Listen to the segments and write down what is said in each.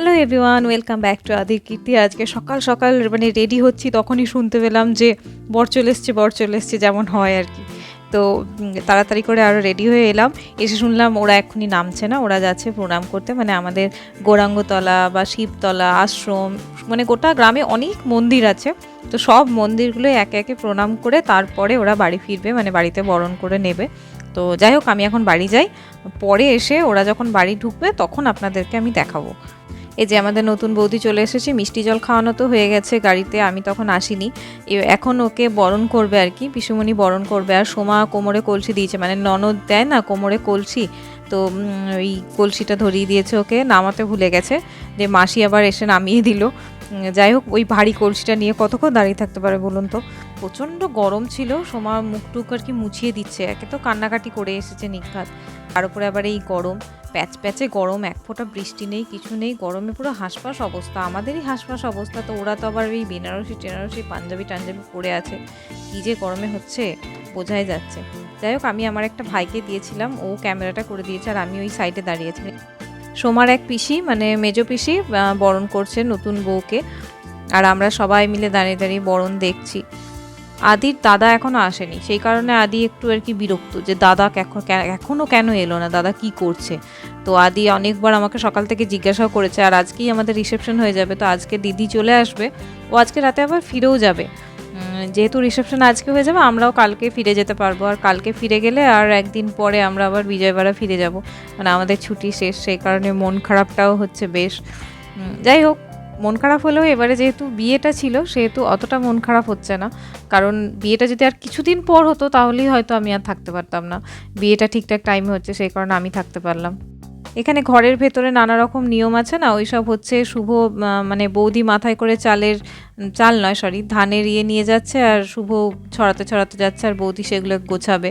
Hello everyone welcome back to আদির কীর্তি আজকে সকাল সকাল মানে রেডি হচ্ছি, তখনই শুনতে পেলাম যে বর চলে এসছে, বর চলে এসছে, যেমন হয় আর কি। তো তাড়াতাড়ি করে আরও রেডি হয়ে এলাম। এসে শুনলাম ওরা এক্ষুনি নামছে না, ওরা যাচ্ছে প্রণাম করতে। মানে আমাদের গৌরাঙ্গতলা বা শিবতলা আশ্রম মানে গোটা গ্রামে অনেক মন্দির আছে। তো সব মন্দিরগুলো একে একে প্রণাম করে তারপরে ওরা বাড়ি ফিরবে মানে বাড়িতে বরণ করে নেবে। তো যাই হোক, আমি এখন বাড়ি যাই। পরে এসে ওরা যখন বাড়ি ঢুকবে, তখন আপনাদেরকে আমি দেখাবো। এই যে আমাদের নতুন বৌদি চলে এসেছে, মিষ্টি জল খাওয়ানো তো হয়ে গেছে গাড়িতে, আমি তখন আসিনি। এখন ওকে বরণ করবে আর কি, পিসুমণি বরণ করবে। আর সোমা কোমরে কলসি দিয়েছে মানে ননদ দেয় না কোমরে কলসি, তো ওই কলসিটা ধরিয়ে দিয়েছে ওকে, নামাতে ভুলে গেছে, যে মাসি আবার এসে নামিয়ে দিল। যাই হোক, ওই ভারী কলসিটা নিয়ে কতক্ষণ দাঁড়িয়ে থাকতে পারে বলুন তো? প্রচণ্ড গরম ছিল, সোমা মুখটুক আর কি মুছিয়ে দিচ্ছে, একে তো কান্নাকাটি করে এসেছে নিঘাত। তার উপরে আবার এই গরম প্যাচ প্যাচে গরম, এক ফোঁটা বৃষ্টি নেই, কিছু নেই, গরমে পুরো হাঁসফাঁস অবস্থা। আমাদেরই হাঁসফাঁস অবস্থা তো, ওরা তো আবার এই বেনারসি, টেনারসি, পাঞ্জাবি, টাঞ্জাবি পরে আছে। কী যে গরমে হচ্ছে, বোঝাই যাচ্ছে। যাই হোক, আমি আমার একটা ভাইকে দিয়েছিলাম, ও ক্যামেরাটা করে দিয়েছে, আর আমি ওই সাইডে দাঁড়িয়েছি সোমার এক পিসি মানে মেজো পিসি বরণ করছে নতুন বউকে। আর আমরা সবাই মিলে দাঁড়িয়ে দাঁড়িয়ে বরণ দেখছি। আদির দাদা এখনও আসেনি। সেই কারণে আদি একটু আর কি বিরক্ত যে, দাদা কেখ- কে- এখনও কেন এলো না? দাদা কি করছে? তো আদি অনেকবার আমাকে সকাল থেকে জিজ্ঞাসাও করেছে, আর আজকেই আমাদের রিসেপশন হয়ে যাবে, তো আজকে দিদি চলে আসবে, ও আজকে রাতে আবার ফিরেও যাবে। যেহেতু রিসেপশন আজকে হয়ে যাবে, আমরাও কালকে ফিরে যেতে পারব। আর কালকে ফিরে গেলে আর একদিন পরে আমরা আবার বিজয়বাড়া ফিরে যাব। মানে আমাদের ছুটি শেষ, সেই কারণে মন খারাপটাও হচ্ছে বেশ। যাই হোক মন খারাপ হলেও এবারে যেহেতু বিয়েটা ছিল, সেহেতু অতটা মন খারাপ হচ্ছে না। কারণ বিয়েটা যদি আর কিছুদিন পর হতো, তাহলেই হয়তো আমি আর থাকতে পারতাম না। বিয়েটা ঠিকঠাক টাইমে হচ্ছে, সেই কারণে আমি থাকতে পারলাম। এখানে ঘরের ভেতরে নানা রকম নিয়ম আছে না? ওইসব হচ্ছে শুভ মানে বৌদি মাথায় করে চালের, চাল নয় সরি ধানের ইয়ে নিয়ে যাচ্ছে আর শুভ ছড়াতে ছড়াতে যাচ্ছে আর বৌদি সেগুলো গোছাবে।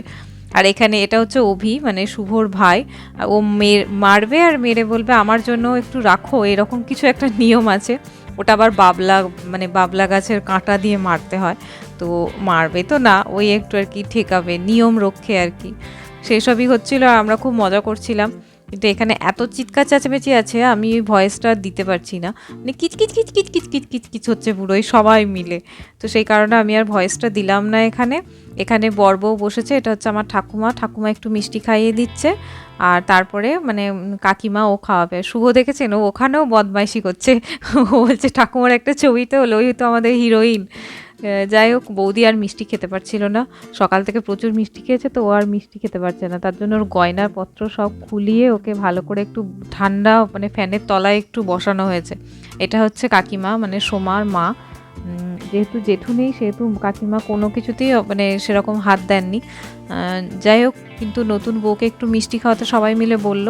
আর এখানে এটা হচ্ছে অভি মানে শুভর ভাই। ও মের, মারবে আর মেরে বলবে, আমার জন্য একটু রাখো। এরকম কিছু একটা নিয়ম আছে। ওটা আবার বাবলা মানে বাবলা গাছের কাঁটা দিয়ে মারতে হয়। তো মারবে তো না, ওই একটু আর কি ঠেকাবে, নিয়ম রক্ষে আর কি। সেসবই হচ্ছিল আর আমরা খুব মজা করছিলাম। কিন্তু এখানে এত চিৎকার চাচামেচি আছে, আমি ওই ভয়েসটা দিতে পারছি না। মানে কিচকিচ কিচকিচ কিচকিচ কিচকিচ হচ্ছে পুরোই সবাই মিলে। তো সেই কারণে আমি আর ভয়েসটা দিলাম না এখানে। এখানে বর্বও বসেছে, এটা হচ্ছে আমার ঠাকুমা। ঠাকুমা একটু মিষ্টি খাইয়ে দিচ্ছে, আর তারপরে মানে কাকিমা ও খাওয়াবে। শুভ দেখেছেন? ও ওখানেও বদমাইশি করছে। ও বলছে, ঠাকুমার একটা ছবি তো হলো, ওই তো আমাদের হিরোইন। যাই হোক, বৌদি আর মিষ্টি খেতে পারছিল না। সকাল থেকে প্রচুর মিষ্টি খেয়েছে, তো ও আর মিষ্টি খেতে পারছে না। তার জন্য ওর গয়নার পত্র সব খুলিয়ে ওকে ভালো করে একটু ঠান্ডা মানে ফ্যানের তলায় একটু বসানো হয়েছে। এটা হচ্ছে কাকিমা মানে সোমার মা। যেহেতু জেঠু নেই, সেহেতু কাকিমা কোনো কিছুতেই মানে সেরকম হাত দেননি। যাই হোক, কিন্তু নতুন বউকে একটু মিষ্টি খাওয়াতে সবাই মিলে বলল।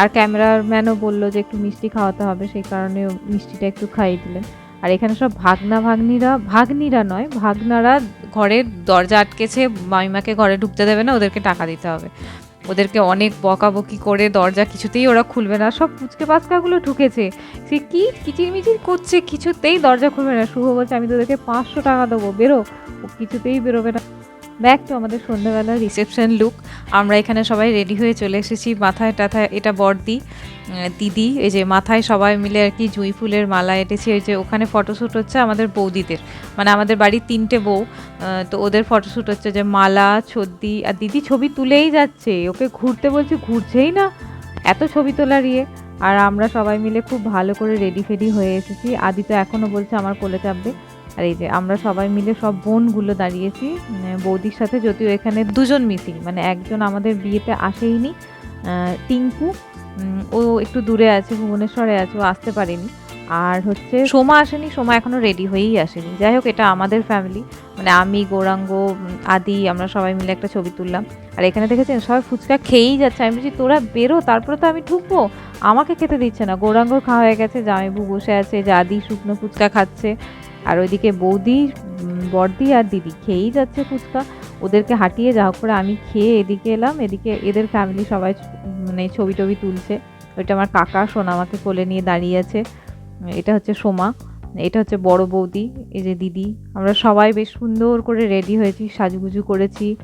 আর ক্যামেরাম্যানও বলল যে একটু মিষ্টি খাওয়াতে হবে, সেই কারণে মিষ্টিটা একটু খাইয়ে দিলেন। আর এখানে সব ভাগনা ভাগ্নিরা ভাগ্নিরা নয়, ভাগনারা ঘরের দরজা আটকেছে, মামিমাকে ঘরে ঢুকতে দেবে না, ওদেরকে টাকা দিতে হবে। ওদেরকে অনেক বকাবকি করে দরজা কিছুতেই ওরা খুলবে না, সব পুচকে পাচকাগুলো ঢুকেছে। সে কি কিচির মিচির করছে, কিছুতেই দরজা খুলবে না। শুভ বলছে, আমি তোদেরকে পাঁচশো টাকা দেবো, বেরো। ও কিছুতেই বেরোবে না। ব্যাক তো আমাদের সন্ধ্যাবেলা রিসেপশন লুক আমরা এখানে সবাই রেডি হয়ে চলে এসেছি। মাথায় টাথায় এটা বর্দি দিদি, এই যে মাথায় সবাই মিলে আর কি জুঁই ফুলের মালা এঁটেছি। এই যে ওখানে ফটোশ্যুট হচ্ছে আমাদের বৌদিদের। মানে আমাদের বাড়ির তিনটে বউ তো ওদের ফটোশ্যুট হচ্ছে যে মালা, ছদ্দি আর দিদি ছবি তুলেই যাচ্ছে। ওকে ঘুরতে বলছি, ঘুরছেই না। এত ছবি তোলার ইয়ে। আর আমরা সবাই মিলে খুব ভালো করে রেডি ফেডি হয়ে এসেছি। আদি তো এখনও বলছে আমার কোলে চাপবে। আর এই যে আমরা সবাই মিলে সব বোনগুলো দাঁড়িয়েছি। বৌদির সাথে যদিও এখানে দুজন মিসিং মানে একজন আমাদের বিয়েতে আসেইনি টিঙ্কু। ও একটু দূরে আছে, ভুবনেশ্বরে আছে, ও আসতে পারেনি। আর হচ্ছে সোমা আসেনি, সোমা এখনও রেডি হয়েই আসেনি। যাই হোক, এটা আমাদের ফ্যামিলি মানে আমি, গৌরাঙ্গ, আদি, আমরা সবাই মিলে একটা ছবি তুললাম। আর এখানে দেখেছেন, সবাই ফুচকা খেয়েই যাচ্ছে। আমি বলছি, তোরা বেরো, তারপরে তো আমি ঢুকবো। আমাকে খেতে দিচ্ছে না। গৌরাঙ্গ খাওয়া হয়ে গেছে, জামাইবু বসে আছে আদি শুকনো ফুচকা খাচ্ছে। আর ওইদিকে বৌদি বর্দি আর দিদি খেয়েই যাচ্ছে ফুচকা। ওদেরকে হাঁটিয়ে যা করে আমি খেয়ে এদিকে এলাম। এদিকে এদের ফ্যামিলি সবাই মানে ছবি টবি তুলছে। ওইটা আমার কাকা, সোনা আমাকে কোলে নিয়ে দাঁড়িয়ে আছে। এটা হচ্ছে সোমা। এটা হচ্ছে বড় বৌদি, এই যে দিদি। আমরা সবাই বেশ সুন্দর করে রেডি হয়েছি, সাজুগুজু করেছি।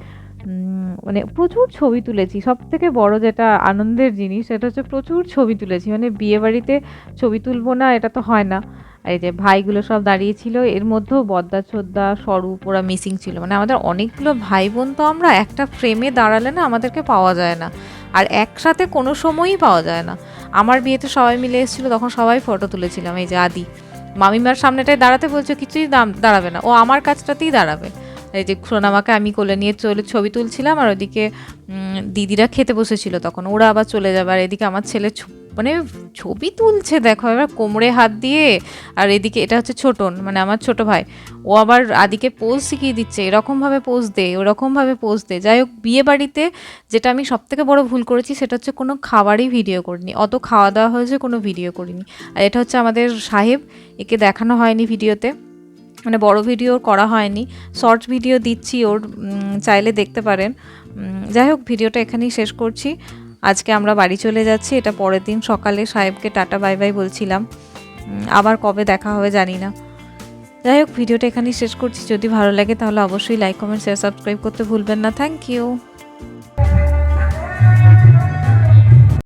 মানে প্রচুর ছবি তুলেছি। সব থেকে বড় যেটা আনন্দের জিনিস, সেটা হচ্ছে প্রচুর ছবি তুলেছি। মানে বিয়ে বাড়িতে ছবি তুলবো না, এটা তো হয় না। এই যে ভাইগুলো সব দাঁড়িয়েছিল, এর মধ্যেও বদ্দা, ছোদ্দা, স্বরূপ, ওরা মিসিং ছিল। মানে আমাদের অনেকগুলো ভাই বোন তো আমরা একটা ফ্রেমে দাঁড়ালে না আমাদেরকে পাওয়া যায় না। আর একসাথে কোনো সময়ই পাওয়া যায় না। আমার বিয়েতে সবাই মিলে এসেছিল, তখন সবাই ফটো তুলেছিলাম। এই যে আদি। মামিমার সামনেটায় দাঁড়াতে বলছো, কিছুই দাম- দাঁড়াবে না। ও আমার কাজটাতেই দাঁড়াবে। এই যে সোনামাকে আমি কোলে নিয়ে চলে ছবি তুলছিলাম আর ওদিকে দিদিরা খেতে বসেছিল তখন। ওরা আবার চলে যাবে আর এদিকে আমার ছেলে মানে ছবি তুলছে, দেখো, এবার কোমরে হাত দিয়ে। আর এদিকে এটা হচ্ছে ছোটন মানে আমার ছোট ভাই। ও আবার আদিকে পোজ শিখিয়ে দিচ্ছে, এরকমভাবে পোজ দে, ওরকমভাবে পোজ দে। যাই হোক, বিয়ে বাড়িতে যেটা আমি সব থেকে বড় ভুল করেছি সেটা হচ্ছে কোনো খাবারই ভিডিও করিনি। অত খাওয়া দাওয়া হয়েছে, কোনো ভিডিও করিনি। আর এটা হচ্ছে আমাদের সাহেব, একে দেখানো হয়নি ভিডিওতে মানে বড় ভিডিও করা হয়নি। শর্ট ভিডিও দিচ্ছি ওর চাইলে দেখতে পারেন। যাই হোক ভিডিওটা এখানেই শেষ করছি। আজকে আমরা বাড়ি চলে যাচ্ছি, এটা পরের দিন সকালে সাহেবকে টাটা বাই বাই বলছিলাম। আবার কবে দেখা হবে জানি না। যাই হোক, ভিডিওটা এখানেই শেষ করছি। যদি ভালো লাগে তাহলে অবশ্যই লাইক কমেন্ট শেয়ার সাবস্ক্রাইব করতে ভুলবেন না। Thank you